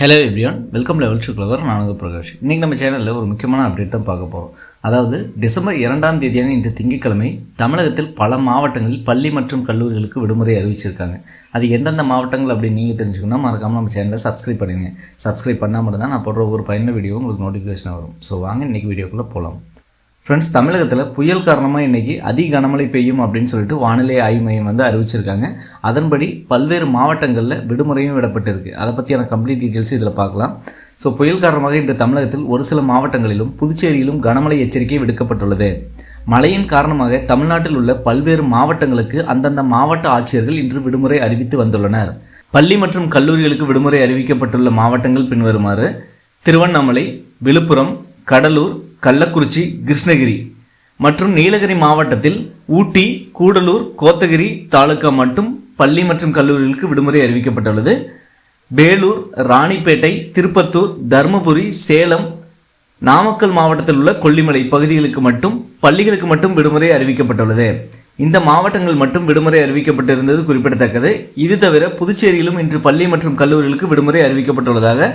Hello everyone welcome லெவல் சுக்லவர் clever Prakash. இன்றைக்கி நம்ம சேனலில் ஒரு முக்கியமான அப்டேட் தான் பார்க்க போகிறோம் அதாவது டிசம்பர் இரண்டாம் தேதியான இன்று திங்கட்கிழமை தமிழகத்தில் பல மாவட்டங்களில் பள்ளி மற்றும் கல்லூரிகளுக்கு விடுமுறை அறிவிச்சிருக்காங்க. அது எந்தெந்த மாவட்டங்கள் அப்படின்னு நீங்கள் தெரிஞ்சுக்கணும் மறக்காமல் நம்ம சேனலை சப்ஸ்கிரைப் பண்ணுங்கள் சப்ஸ்கிரைப் பண்ணால் மட்டும்தான் நான் போடுற ஒரு பயண வீடியோ உங்களுக்கு நோட்டிஃபிகேஷன் வரும். ஸோ வாங்க இன்றைக்கி வீடியோக்குள்ளே போகலாம் ஃப்ரெண்ட்ஸ் தமிழகத்தில் புயல் காரணமாக இன்றைக்கி அதி கனமழை பெய்யும் அப்படின்னு சொல்லிட்டு வானிலை ஆய்வு மையம் வந்து அறிவிச்சிருக்காங்க. அதன்படி பல்வேறு மாவட்டங்களில் விடுமுறையும் விடப்பட்டிருக்கு. அதை பற்றியான கம்ப்ளீட் டீட்டெயில்ஸ் இதில் பார்க்கலாம். ஸோ புயல் காரணமாக இன்று தமிழகத்தில் ஒரு சில மாவட்டங்களிலும் புதுச்சேரியிலும் கனமழை எச்சரிக்கை விடுக்கப்பட்டுள்ளது. மழையின் காரணமாக தமிழ்நாட்டில் உள்ள பல்வேறு மாவட்டங்களுக்கு அந்தந்த மாவட்ட ஆட்சியர்கள் இன்று விடுமுறை அறிவித்து வந்துள்ளனர். பள்ளி மற்றும் கல்லூரிகளுக்கு விடுமுறை அறிவிக்கப்பட்டுள்ள மாவட்டங்கள் பின்வருமாறு திருவண்ணாமலை விழுப்புரம் கடலூர் கள்ளக்குறிச்சி கிருஷ்ணகிரி மற்றும் நீலகிரி மாவட்டத்தில் ஊட்டி கூடலூர் கோத்தகிரி தாலுகா மட்டும் பள்ளி மற்றும் கல்லூரிகளுக்கு விடுமுறை அறிவிக்கப்பட்டுள்ளது. வேலூர் ராணிப்பேட்டை திருப்பத்தூர் தருமபுரி சேலம் நாமக்கல் மாவட்டத்தில் உள்ள கொல்லிமலை பகுதிகளுக்கு மட்டும் பள்ளிகளுக்கு மட்டும் விடுமுறை அறிவிக்கப்பட்டுள்ளது. இந்த மாவட்டங்கள் மட்டும் விடுமுறை அறிவிக்கப்பட்டிருந்தது குறிப்பிடத்தக்கது. இது தவிர புதுச்சேரியிலும் இன்று பள்ளி மற்றும் கல்லூரிகளுக்கு விடுமுறை அறிவிக்கப்பட்டுள்ளதாக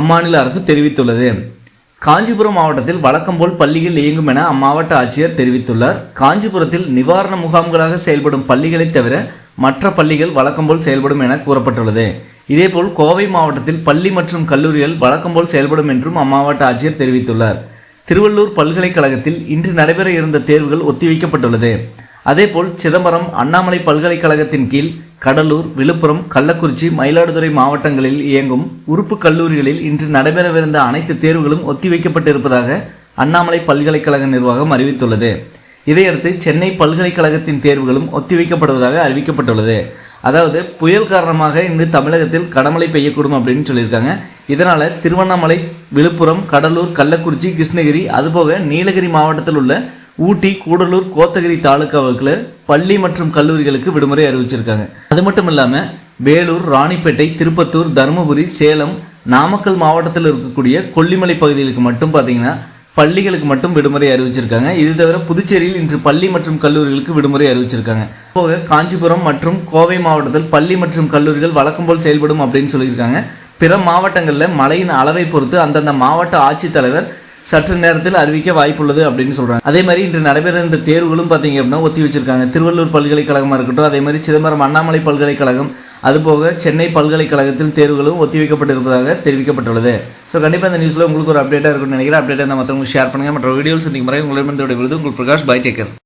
அம்மாநில அரசு தெரிவித்துள்ளது. காஞ்சிபுரம் மாவட்டத்தில் வழக்கம் போல் பள்ளிகள் இயங்கும் என அம்மாவட்ட ஆட்சியர் தெரிவித்துள்ளார். காஞ்சிபுரத்தில் நிவாரண முகாம்களாக செயல்படும் பள்ளிகளைத் தவிர மற்ற பள்ளிகள் வழக்கம் போல் செயல்படும் என கூறப்பட்டுள்ளது. இதேபோல் கோவை மாவட்டத்தில் பள்ளி மற்றும் கல்லூரிகள் வழக்கம் போல் செயல்படும் என்றும் அம்மாவட்ட ஆட்சியர் தெரிவித்துள்ளார். திருவள்ளூர் பல்கலைக்கழகத்தில் இன்று நடைபெற இருந்த தேர்வுகள் ஒத்திவைக்கப்பட்டுள்ளது. அதேபோல் சிதம்பரம் அண்ணாமலை பல்கலைக்கழகத்தின் கீழ் கடலூர் விழுப்புரம் கள்ளக்குறிச்சி மயிலாடுதுறை மாவட்டங்களில் இயங்கும் உறுப்பு கல்லூரிகளில் இன்று நடைபெறவிருந்த அனைத்து தேர்வுகளும் ஒத்திவைக்கப்பட்டிருப்பதாக அண்ணாமலை பல்கலைக்கழக நிர்வாகம் அறிவித்துள்ளது. இதையடுத்து சென்னை பல்கலைக்கழகத்தின் தேர்வுகளும் ஒத்திவைக்கப்படுவதாக அறிவிக்கப்பட்டுள்ளது. அதாவது புயல் காரணமாக இன்று தமிழகத்தில் கடமழை பெய்யக்கூடும் அப்படின்னு சொல்லியிருக்காங்க. இதனால் திருவண்ணாமலை விழுப்புரம் கடலூர் கள்ளக்குறிச்சி கிருஷ்ணகிரி அதுபோக நீலகிரி மாவட்டத்தில் உள்ள ஊட்டி கூடலூர் கோத்தகிரி தாலுக்காவுக்கு பள்ளி மற்றும் கல்லூரிகளுக்கு விடுமுறை அறிவிச்சிருக்காங்க. அது மட்டும் இல்லாமல் வேலூர் ராணிப்பேட்டை திருப்பத்தூர் தருமபுரி சேலம் நாமக்கல் மாவட்டத்தில் இருக்கக்கூடிய கொல்லிமலை பகுதிகளுக்கு மட்டும் பார்த்தீங்கன்னா பள்ளிகளுக்கு மட்டும் விடுமுறை அறிவிச்சிருக்காங்க. இது தவிர புதுச்சேரியில் இன்று பள்ளி மற்றும் கல்லூரிகளுக்கு விடுமுறை அறிவிச்சிருக்காங்க. போக காஞ்சிபுரம் மற்றும் கோவை மாவட்டத்தில் பள்ளி மற்றும் கல்லூரிகள் வழக்கம் போல் செயல்படும் அப்படின்னு சொல்லியிருக்காங்க. பிற மாவட்டங்களில் மழையின் அளவை பொறுத்து அந்தந்த மாவட்ட ஆட்சித்தலைவர் சற்று நேரத்தில் அறிவிக்க வாய்ப்புள்ளது அப்படின்னு சொல்கிறாங்க அதே மாதிரி இன்று நடைபெற இந்த தேர்வுகளும் பார்த்தீங்க அப்படின்னா ஒத்தி வச்சிருக்காங்க. திருவள்ளூர் பல்கலைக்கழகமாக இருக்கட்டும் அதே மாதிரி சிதம்பரம் அண்ணாமலை பல்கலைக்கழகம் அதுபோக சென்னை பல்கலைக்கழகத்தில் தேர்வுகளும் ஒத்திவைக்கப்பட்டிருப்பதாக தெரிவிக்கப்பட்டுள்ளது. ஸோ கண்டிப்பாக இந்த நியூஸில் உங்களுக்கு ஒரு அப்டேட்டாக இருக்கும்னு நினைக்கிறேன். அப்டேட்டாக மற்றவங்களுக்கு ஷேர் பண்ணுங்கள் மற்ற வீடியோஸ் சந்திக்கும் முறை உங்களிடம் விடுவது உங்கள் பிரகாஷ் பை டேக்கர்